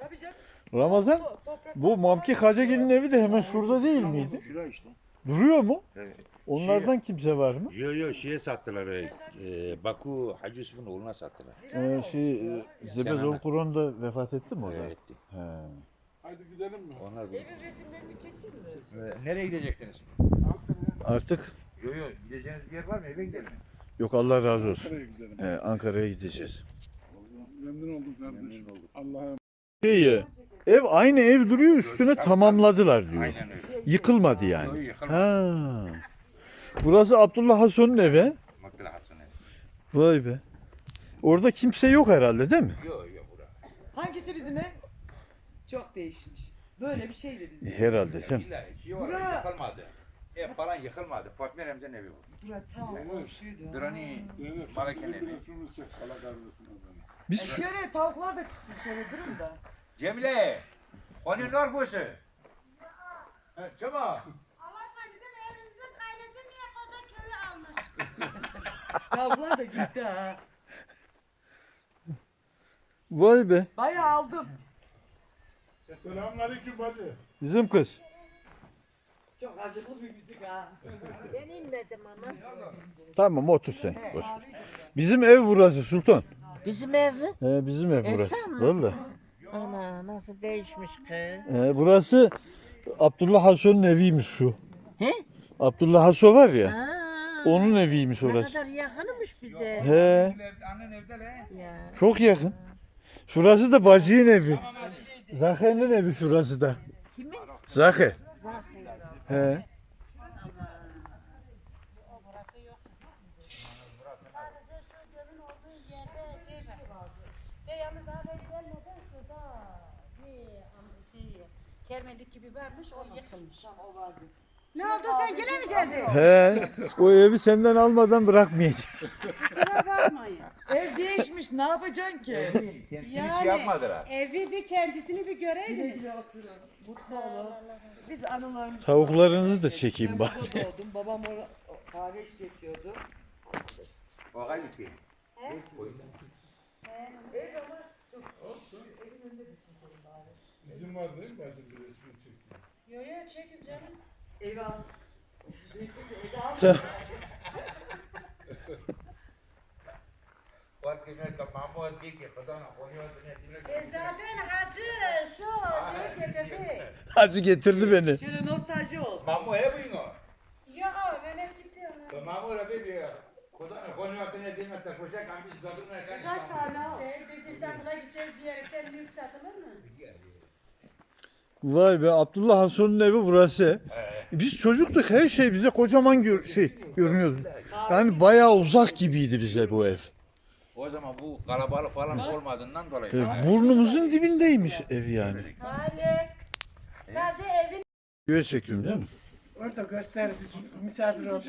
Tabii canım. Ramazan To- toprak bu Mamki Hacagil'in evi de hemen şurada değil miydi? Şura işte. Duruyor mu? Evet. Onlardan kimse var mı? Yo yo şeye sattılar. E, e, Baku Hacı Yusuf'un oğluna sattılar. Ee, şey, e, Zebedol Kur'an da vefat etti mi orada? Evet. He. Haydi gidelim mi? Onlar bu. Evin resimlerini çektin mi? E, nereye gideceksiniz? Artık Yo yo gideceğiniz bir yer var mı? Eve gidelim. yok Allah razı olsun. Nereye gidelim? Ee, Ankara'ya gideceğiz. Memnun olduk kardeşim. Allah'a Şey, e, ev aynı ev duruyor üstüne tamamladılar diyor. Aynen öyle. Yıkılmadı yani. yıkılmadı. Ha. Burası Abdullah Hasan'ın evi. Makla Hasan evi. Vay be. Orada kimse yok herhalde değil mi? Yo yo bura. Hangisi bizim ev? Çok değişmiş. Böyle bir şeydi bizim. Herhalde sen. İlla şey var Bura- yıkılmadı. Ev falan yıkılmadı. Fatma Remzen evi bu. Bura tam komşuydu. Malaken bizim bir evi. Biz E şöyle tavuklar da çıksın şöyle durun da. Cemile. Onun norfusu. Cemal. Allah aşkına bizim evimizin ailesi niye koca köyü almış? Tavuklar da gitti ha. Vay be. Bayağı aldım. Selamünaleyküm bacı. Bizim kız. Çok acıklı bir müzik ha. Ben inmedim ama. Tamam otur sen. Boş. ver. Bizim ev burası Sultan. Bizim ev mi? He, bizim ev burası. Esen mi? Valla. Ana nasıl değişmiş kız. He, burası Abdullah Hasan'ın eviymiş şu. He? Abdullah Haso var ya. Ha, Onun eviymiş ne orası. kadar yakınmış bize. He, Annen evde. Ya. çok yakın. Şurası da bacının evi. Zahe'nin evi şurası da. Kimin? Zahe. Zaten. He. Ve yalnız daha ben gelmeden şurada bir şey kermelik gibi varmış o yıkılmış. O vardı. Ne oldu sen gele mi geldin? He. O evi senden almadan bırakmayacağım. Kusura bakmayın. Ev değişmiş ne yapacaksın ki? Kendisi Yani- şey yapmadılar. Evi bir kendisini bir göreydiniz. Mutlu olun. Biz anılarımızı... Tavuklarınızı da çekeyim bak. Babam orada kahve işletiyordu. O hangi şey? Ev ama çok... Evin önünde bir çekelim bari. İzin var değil mi bacım bir resmi çekeyim? Yo yo çekin canım. Ev al. De ev ki E zaten hacı şu şey getirdi. Hacı getirdi beni. Şöyle nostalji olsun. Mahmut he bu ino. Ya Mehmet gitti ona. Mahmut abi bir kızana konuyor ne demek ta koşa kan biz kadınlar kan. Kaç tane al? Şey, biz İstanbul'a gideceğiz diyerekten lüks satılır mı? Vay be Abdullah Hasan'ın evi burası. Biz çocuktuk her şey bize kocaman gör şey görünüyordu. Yani bayağı uzak gibiydi bize bu ev. O zaman bu kalabalık falan olmadığından dolayı. E, burnumuzun dibindeymiş ev yani. Hayır. Sadece evin Video çekiyorum değil mi? Orada göster biz misafir olduk.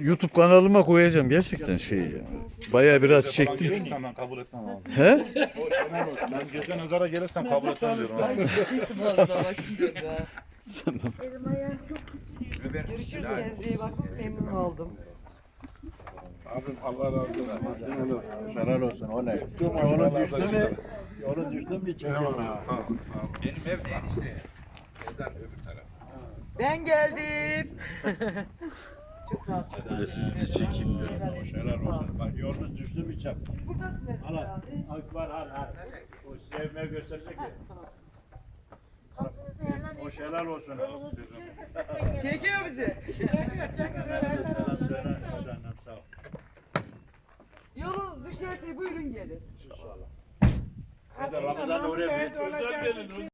YouTube kanalıma koyacağım gerçekten şey ya. Bayağı biraz çektim. Gelirsen ben kabul etmem abi. He? Ben gece nazara gelirsem kabul etmem diyorum abi. Çektim fazla başım döndü ha. elim ayağım çok Ben- Görüşürüz kendinize iyi bakın. Memnun oldum. Abim Allah razı olsun. Helal olsun o ne? Yolu düştü mü? Yolu düştü mü. Sağ ol, sağ ol. Benim ev de enişte. Ezan öbür taraf. Ben geldim. Çok sağ ol. Ben de sizi de çekeyim diyorum. Helal olsun. Bak yolunuz düştü mü çap. Buradasın herhalde. Akbar al al. O sevmeyi gösterecek ya. O helal olsun. Çekiyor bizi. Selam söyle. Hadi sağ ol. Yolunuz düşerse buyurun gelin. Hadi Ramazan oraya bir gelin.